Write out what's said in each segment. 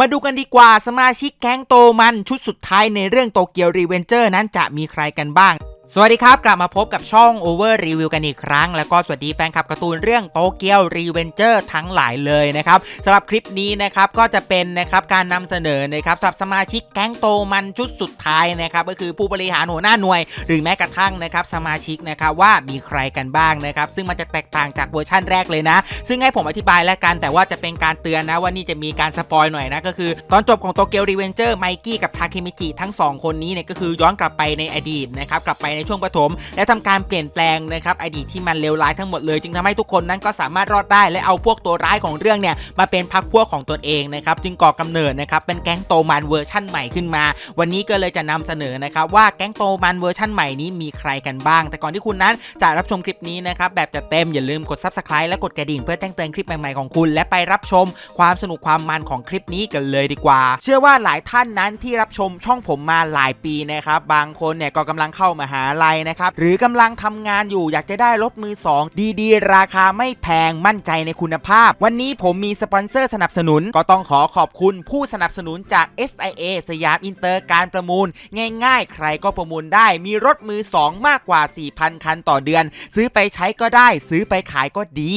มาดูกันดีกว่าสมาชิกแก๊งโตมันชุดสุดท้ายในเรื่องโตเกียวรีเวนเจอร์นั้นจะมีใครกันบ้าง สวัสดีครับ กลับมาพบกับช่อง Over Review กันอีกครั้ง แล้วก็สวัสดีแฟนคลับการ์ตูนเรื่องโตเกียวรีเวนเจอร์ทั้งหลายเลยนะครับสำหรับคลิปนี้นะครับก็จะเป็นนะครับการนำเสนอนะครับสำหรับสมาชิกแก๊งโตมันชุดสุดท้ายนะครับก็คือผู้บริหารหัวหน้าหน่วย หรือแม้กระทั่งนะครับสมาชิกนะครับว่ามีใครกันบ้างนะครับซึ่งมันจะแตกต่างจากเวอร์ชั่นแรกเลยนะ ซึ่งให้ผมอธิบายแล้วกันแต่ว่าจะเป็นการเตือนนะว่านี่จะมีการสปอยหน่อยนะก็คือ ตอนจบของโตเกียวรีเวนเจอร์ไมกี้กับทาเคมิจิทั้งสองคนนี้เนี่ยก็คือย้อนกลับไปในอดีตนะครับกลับไปในช่วงปฐมและทำการเปลี่ยนแปลงนะครับอดีตที่มันเลวร้ายทั้งหมดเลยจึงทำให้ทุกคนนั้นก็สามารถรอดได้และเอาพวกตัวร้ายของเรื่องเนี่ยมาเป็นพักพวกของตนเองนะครับจึงก่อกำเนิดนะครับเป็นแก๊งโตมันเวอร์ชั่นใหม่ขึ้นมา วันนี้ก็เลยจะนำเสนอนะครับว่าแก๊งโตมันเวอร์ชั่นใหม่นี้มีใครกันบ้าง แต่ก่อนที่คุณนั้นจะรับชมคลิปนี้นะครับแบบจะเต็มอย่าลืมกด subscribe และกดกระดิ่งเพื่อแจ้งเตือนคลิปใหม่ๆของคุณ และไปรับชมความสนุกความมันของคลิปนี้กันเลยดีกว่า เชื่อว่าหลายท่านนั้นที่รับชมช่องผมมาหลายปีนะครับบางคนเนี่ยก็กำลังเข้ามาหาลัยนะครับ หรือกำลังทำงานอยู่อยากจะได้รถมือ 2 ดีๆ ราคาไม่แพงมั่นใจในคุณภาพ วันนี้ผมมีสปอนเซอร์สนับสนุน ก็ต้องขอขอบคุณผู้สนับสนุนจาก SIA สยามอินเตอร์การประมูล ง่ายๆ ใครก็ประมูลได้ มีรถมือ 2 มากกว่า 4,000 คันต่อเดือน ซื้อไปใช้ก็ได้ ซื้อไปขายก็ดี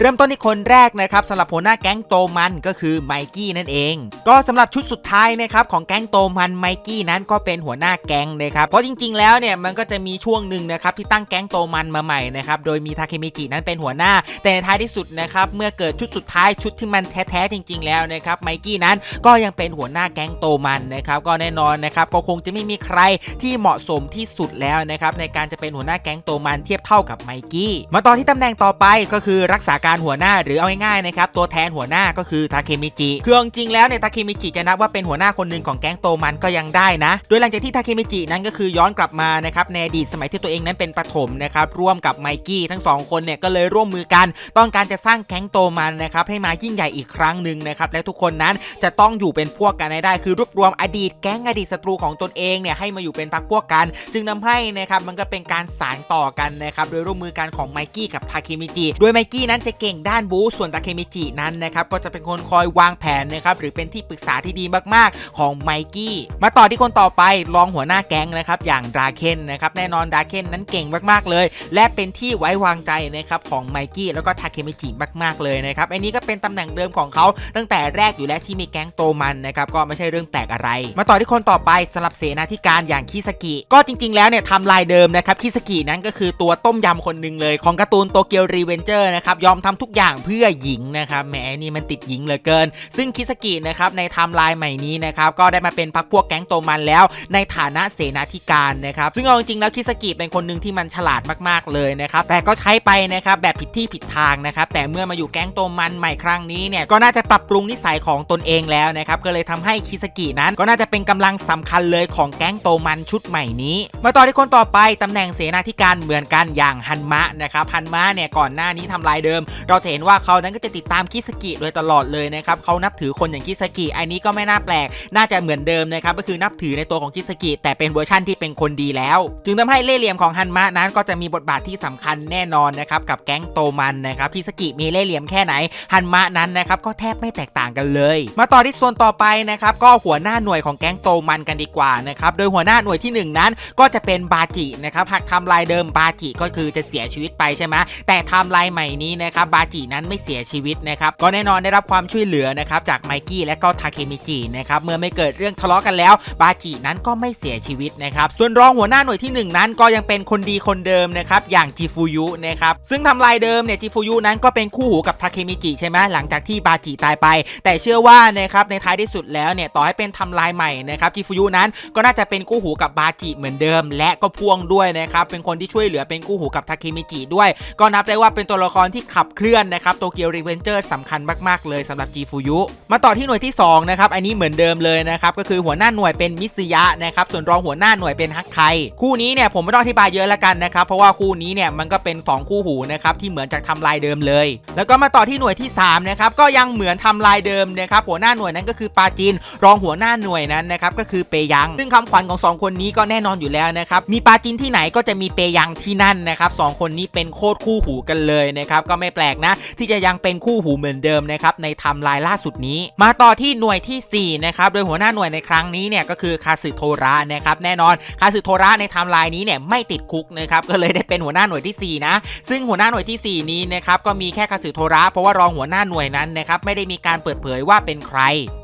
เริ่มต้นที่คนแรกนะครับสำหรับหัวหน้าแก๊งโตมันก็คือไมกี้นั่นเอง ก็สำหรับชุดสุดท้ายนะครับของแก๊งโตมันไมกี้นั้นก็เป็นหัวหน้าแก๊งนะครับเพราะจริง ๆ แล้วเนี่ยมันก็จะมีช่วงหนึ่งนะครับที่ตั้งแก๊งโตมันมาใหม่นะครับโดยมีทาเคมิจินั้นเป็นหัวหน้า แต่ในท้ายที่สุดนะครับเมื่อเกิดชุดสุดท้ายชุดที่มันแท้ๆจริง ๆ แล้วนะครับไมกี้นั้นก็ยังเป็นหัวหน้าแก๊งโตมันนะครับก็แน่นอนนะครับก็คงจะไม่มีใครที่เหมาะสมที่สุดแล้วนะครับในการจะเป็นหัวหน้าแก๊งโตมันเทียบเท่ากับไมกี้มาต่อที่ตำแหน่งต่อไปก็คือรักษาการหัวหน้าหรือเอาง่ายๆนะครับตัวแทนหัวหน้าก็คือทาเคมิจิคือจริงแล้วเนี่ยทาเคมิจิจะนับว่าเป็นหัวหน้าคนหนึ่งของแก๊งโตมันก็ยังได้นะ โดยหลังจากที่ทาเคมิจินั้นก็คือย้อนกลับมานะครับในอดีตสมัยที่ตัวเองนั้นเป็นประถมนะครับร่วมกับไมกี้ทั้งสองคนเนี่ยก็เลยร่วมมือกัน ต้องการจะสร้างแก๊งโตมันนะครับให้มายิ่งใหญ่อีกครั้งหนึ่งนะครับและทุกคนนั้นจะต้องอยู่เป็นพวกกันให้ได้ คือรวบรวมอดีตแก๊งอดีตศัตรูของตนเองเนี่ยให้มาอยู่เป็นพรรคพวกกัน จึงทำให้นะครับมันก็เป็นการสานต่อกันนะครับโดยร่วมมือกันของไมกี้กับทาเคมิจิโดยไมกี้นั้นจะเก่งด้านบูส่วนทาเคมิจินั้นนะครับก็จะเป็นคนคอยวางแผนนะครับหรือเป็นที่ปรึกษาที่ดีมากๆ ของไมกี้มาต่อที่คนต่อไปรองหัวหน้าแก๊งนะครับอย่างดาเคนนะครับแน่นอนดาเคนนั้นเก่งมากๆเลย และเป็นที่ไว้วางใจนะครับของไมกี้แล้วก็ทาเคมิจิมากๆเลยนะครับอันนี้ก็เป็นตำแหน่งเดิมของเขาตั้งแต่แรกอยู่แล้วที่มีแก๊งโตมันนะครับก็ไม่ใช่เรื่องแปลกอะไร มาต่อที่คนต่อไปสลับเสนาธิการอย่างคิสกิก็จริง ๆ แล้วเนี่ยทำลายเดิมนะครับคิสกินั้นก็คือตัวต้มยำคนหนึ่งเลยของการ์ตูนโตเกียวรีเวนเจอร์นะครับยอมทำทุกอย่างเพื่อหญิงนะครับแหมนี่มันติดหญิงเหลือเกิน ซึ่งคิสกินะครับในไทม์ไลน์ใหม่นี้นะครับก็ได้มาเป็นพักพวกแก๊งโตมันแล้ว ในฐานะเสนาธิการนะครับซึ่งเอาจริงๆแล้วคิสกิเป็นคนหนึ่งที่มันฉลาดมากๆเลยนะครับแต่ก็ใช้ไปนะครับแบบผิดที่ผิดทางนะครับแต่เมื่อมาอยู่แก๊งโตมันใหม่ครั้งนี้เนี่ยก็น่าจะปรับปรุงนิสัยของตนเองแล้วนะครับก็เลยทำให้คิสกินั้น ก็น่าจะเป็นกำลังสำคัญเลยของแก๊งโตมันชุดใหม่นี้ มาต่อที่คนต่อไปตำแหน่งเสนาธิการเหมือนกันอย่างฮันมะนะครับฮันมะเนี่ยก่อนหน้านี้ทำลายเดิมเราจะเห็นว่าเขานั้นก็จะติดตามคิสกิโดยตลอดเลยนะครับเขานับถือคนอย่างคิสกิอันนี้ก็ไม่น่าแปลก น่าจะเหมือนเดิมนะครับก็คือนับถือในตัวของคิสกิแต่เป็นเวอร์ชั่นที่เป็นคนดีแล้ว จึงทำให้เล่เหลี่ยมของฮันมะนั้นก็จะมีบทบาทที่สำคัญแน่นอนนะครับกับแก๊งโตมันนะครับคิสกิมีเล่เหลี่ยมแค่ไหนฮันมะนั้นนะครับก็แทบไม่แตกต่างกันเลย มาต่อที่ส่วนต่อไปนะครับก็หัวหน้าหน่วยของแก๊งโตมันกันดีกว่านะครับโดยหัวหน้าหน่วยที่หนึ่งนั้นก็จะเป็นบาจินะครับหากทำลายเดิมบาจิก็คือจะเสียชีวิตไปใช่ไหมแต่ทม์ไลน์ใหม่นี้นะครับบาจินั้นไม่เสียชีวิตนะครับก็แน่นอนได้รับความช่วยเหลือนะครับจากไมกี้และก็ทาเคมิจินะครับเมื่อไม่เกิดเรื่องทะเลาะกันแล้ว บาจินั้นก็ไม่เสียชีวิตนะครับส่วนรองหัวหน้าหน่วยที่หนึ่งนั้นก็ยังเป็นคนดีคนเดิมนะครับอย่างจิฟูยุนะครับซึ่งทำลายเดิมเนี่ยจิฟูยุนั้นก็เป็นคู่หูกับทาเคมิจิใช่ไหมหลังจากที่บาจิตายไป แต่เชื่อว่านะครับในท้ายที่สุดแล้วเนี่ยต่อให้เป็นทำลายใหม่นะครับจิฟูยุนั้นก็น่าจะเป็นคู่หูกับบาจิเหมือนเดิม และก็พ่วงด้วยนะครับเป็นคนที่ช่วยเหลือเป็นคู่หูกับทาเคมิจิด้วย ก็นับได้ว่าเป็นตัวละครที่ขับเคลื่อนนะครับโตเกียวรีเวนเจอร์สำคัญมาก ๆ เลยสำหรับจิฟูยุมาต่อที่หน่วยที่สองนะครับอันนี้เหมือนเดิมเลยนะครับก็คือหัวหน้าหน่วยเป็นมิสยะนะครับส่วนรองหัวหน้าหน่วยเป็นฮักไคคู่นี้เนี่ยผมไม่ต้องอธิบายเยอะละกันนะครับเพราะว่าคู่นี้เนี่ยมันก็เป็น 2 คู่หูนะครับที่เหมือนจากทำลายเดิมเลย แล้วก็มาต่อที่หน่วยที่3นะครับก็ยังเหมือนทำลายเดิมนะครับหัวหน้าหน่วยนั้นก็คือปาจิน รองหัวหน้าหน่วยนั้นนะครับก็คือเปยัง ซึ่งคำขวัญของ 2 คนนี้ก็แน่นอนอยู่แล้วนะครับมีปาจินที่ไหนก็จะมีเปยังที่นั่นนะครับสคนนี้เป็นโคตรคู่หูกันเลยนะครับก็ไม่แปลลกๆนะ ที่จะยังเป็นคู่หูเหมือนเดิมนะครับในไทม์ไลน์ล่าสุดนี้ มาต่อที่หน่วยทีสี่4นะครับโดยหัวหน้าหน่วยในครั้งนี้เนี่ยก็คือคาสึโทระนะครับแน่นอนคาสึโทระในไทม์ไลน์นี้เนี่ยไม่ติดคุกนะครับก็เลยได้เป็นหัวหน้าหน่วยที่สี่นะ ซึ่งหัวหน้าหน่วยที่สี่นี้นะครับก็มีแค่คาสึโทระเพราะว่ารองหัวหน้าหน่วยนั้นนะครับไม่ได้มีการเปิดเผยว่าเป็นใคร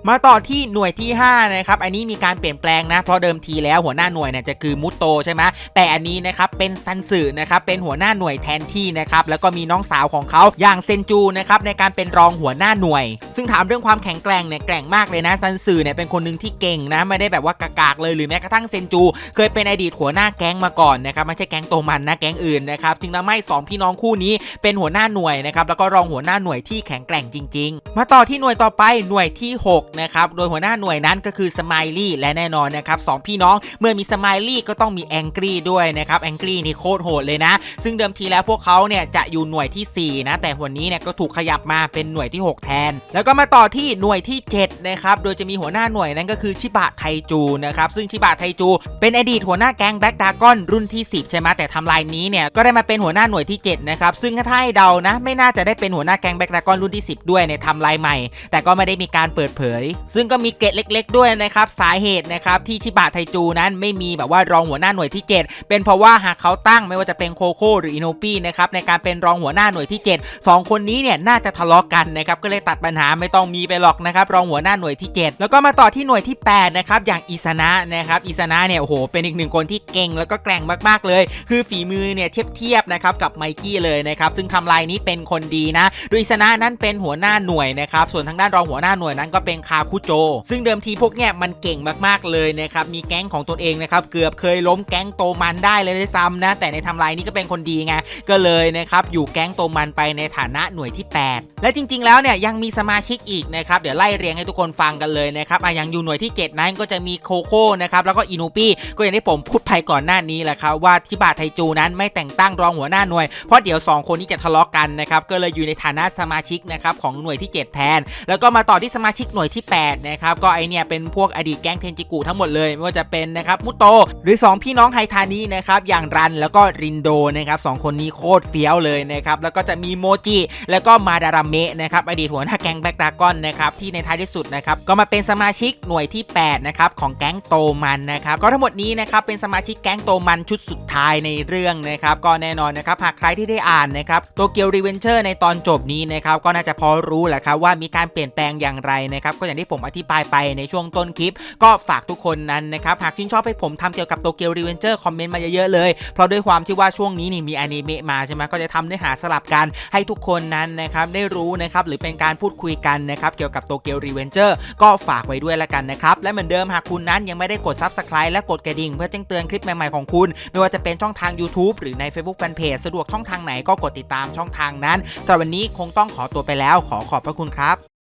มาต่อที่หน่วยที่ห้านะครับอันนี้มีการเปลี่ยนแปลงนะเพราะเดิมทีแล้วหัวหน้าหน่วยเนี่ยจะคือมุตโตใช่ไหมแต่อันนี้นะครับเป็นซันสึนะครับเป็นหัวหน้าหน่วยแทนที่นะครับแล้วก็มีน้องสาวของเขาอย่างเซนจูนะครับในการเป็นรองหัวหน้าหน่วย ซึ่งถามเรื่องความแข็งแกร่งเนี่ยแกร่งมากเลยนะซันสึเนี่ยเป็นคนหนึ่งที่เก่งนะไม่ได้แบบว่ากากๆเลยหรือแม้กระทั่งเซนจู เคยเป็นอดีตหัวหน้าแก๊งมาก่อนนะครับไม่ใช่แก๊งโตมันนะแก๊งอื่นนะครับจึงทำให้สองพี่น้องคู่นี้เป็นหัวหน้าหน่วยนะครับแล้วก็รองหัวหน้าหน่วยที่แข็งแกร่งจริง ๆ มาต่อที่หน่วยต่อไปหน่วยที่6นะครับโดยหัวหน้าหน่วยนั้นก็คือสไมลี่และแน่นอนนะครับสองพี่น้องเมื่อมีสไมลี่ก็ต้องมีแองกี้ด้วยนะครับแองกี้นี่โคตรโหดเลยนะ ซึ่งเดิมทีแล้วพวกเขาเนี่ยจะอยู่หน่วยทีสี่4นะ แต่วันนี้เนี่ยก็ถูกขยับมาเป็นหน่วยที่ 6 แทน แล้วก็มาต่อที่หน่วยที่7นะครับโดยจะมีหัวหน้าหน่วยนั้นก็คือชิบะไทจูนะครับซึ่งชิบะไทจู เป็นอดีตหัวหน้าแก๊งแบล็กดากอนรุ่นที่ 10 ใช่ไหมแต่ทำลายนี้เนี่ยก็ได้มาเป็นหัวหน้าหน่วยที่7นะครับซึ่งถ้าให้เดานะ ไม่น่าจะได้เป็นหัวหน้าแก๊งแบล็กดากอนรุ่นที่ 10 ด้วยในทำลายใหม่ แต่ก็ไม่ได้มีการเปิดเผย ซึ่งก็มีเกร็ดเล็ก ๆ ด้วยนะครับสาเหตุนะครับที่ชิบะไทจูนั้นไม่มีแบบว่ารองหัวหน้าหน่วยที่ 7 เป็นเพราะว่าหากเขาตั้งไม่ว่าจะเป็นโคโค่หรืออินโนปี้นะครับในการเป็นรองหัวหน้าหน่วยที่7 2คนนี้เนี่ยน่าจะทะเลาะกันนะครับก็เลยตัดปัญหาไม่ต้องมีไปหรอกนะครับรองหัวหน้าหน่วยที่ 7 แล้วก็มาต่อที่หน่วยที่8นะครับอย่างอิสนะนะครับอิสนะเนี่ยโอ้โหเป็นอีกหนึ่งคนที่เก่งแล้วก็แกร่งมากๆเลย คือฝีมือเนี่ยเทียบเทียบนะครับกับไมกี้เลยนะครับซึ่งทำลายนี้เป็นคนดีนะโดยอิสนะนั้นเป็นหัวหน้าหน่วยนะครับส่วนทางด้านรองหัวหน้าหน่วยนั้นก็เป็นคาคุโจ ซึ่งเดิมทีพวกเนี่ยมันเก่งมากๆเลยนะครับมีแก๊งของตัวเองนะครับเกือบเคยล้มแก๊งโตมันได้เลยด้วยซ้ำนะแต่ในทำลายนี้ก็เป็นคนดีไงก็เลยนะครับอยู่แก๊งโตมันไปในฐานะหน่วยที่ 8 และจริง ๆ แล้วเนี่ยยังมีสมาชิกอีกนะครับเดี๋ยวไล่เรียงให้ทุกคนฟังกันเลยนะครับอะย่างอยู่หน่วยที่ 7 นั้นก็จะมีโคโค่นะครับแล้วก็อินูปี้ก็อย่างที่ผมพูดไปก่อนหน้านี้แหละครับว่าทิบาไทจูนั้นไม่แต่งตั้งรองหัวหน้าหน่วยเพราะเดี๋ยว 2 คนนี้จะทะเลาะกันนะครับก็เลยอยู่ในฐานะสมาชิกนะครับของหน่วยที่ 7 แทน แล้วก็มาต่อที่สมาชิกหน่วยที่8นะครับก็ไอเนี่ยเป็นพวกอดีตแก๊งเทนจิกุทั้งหมดเลยไม่ว่าจะเป็นนะครับมุโตหรือ 2 พี่น้องไฮทานีนะครับอย่างรันแล้วก็รินโดนะครับสคนนี้โคตรเฟี้ยวเลยนะครับแล้วก็จะมีโมจิ แล้วก็มาดารามะนะครับอดีตหัวหน้าแก๊งแบล็กดากอนนะครับที่ในท้ายที่สุดนะครับก็มาเป็นสมาชิกหน่วยที่8นะครับของแก๊งโตมันนะครับก็ทั้งหมดนี้นะครับเป็นสมาชิกแก๊งโตมันชุดสุดท้ายในเรื่องนะครับก็แน่นอนนะครับหากใครที่ได้อ่านนะครับโตเกียวรีเวนเจอร์ในตอนจบนี้นะครับก็น่าจะพอรู้แหละครับว่ามีการเปลี่ยนแปลงอย่างไรนะครับก็อย่างที่ผมอธิบายไปในช่วงต้นคลิป ก็ฝากทุกคนนั้นนะครับหากชื่นชอบให้ผมทำเกี่ยวกับโตเกียวรีเวนเจอร์คอมเมนต์มาเยอะๆเลย เพราะด้วยความที่ว่าช่วงนี้นี่มีอนิเมะมาใช่ไหมก็จะทำเนื้อหาสลับกันให้ทุกคนนั้นนะครับได้รู้นะครับหรือเป็นการพูดคุยกันนะครับเกี่ยวกับโตเกียวรีเวนเจอร์ก็ฝากไว้ด้วยละกันนะครับ และเหมือนเดิมหากคุณนั้นยังไม่ได้กด Subscribe และกดกระดิ่งเพื่อแจ้งเตือนคลิปใหม่ๆของคุณ ไม่ว่าจะเป็นช่องทาง YouTube หรือใน Facebook Fanpage สะดวกช่องทางไหนก็กดติดตามช่องทางนั้นแต่วันนี้คงต้องขอตัวไปแล้ว ขอขอบพระคุณครับ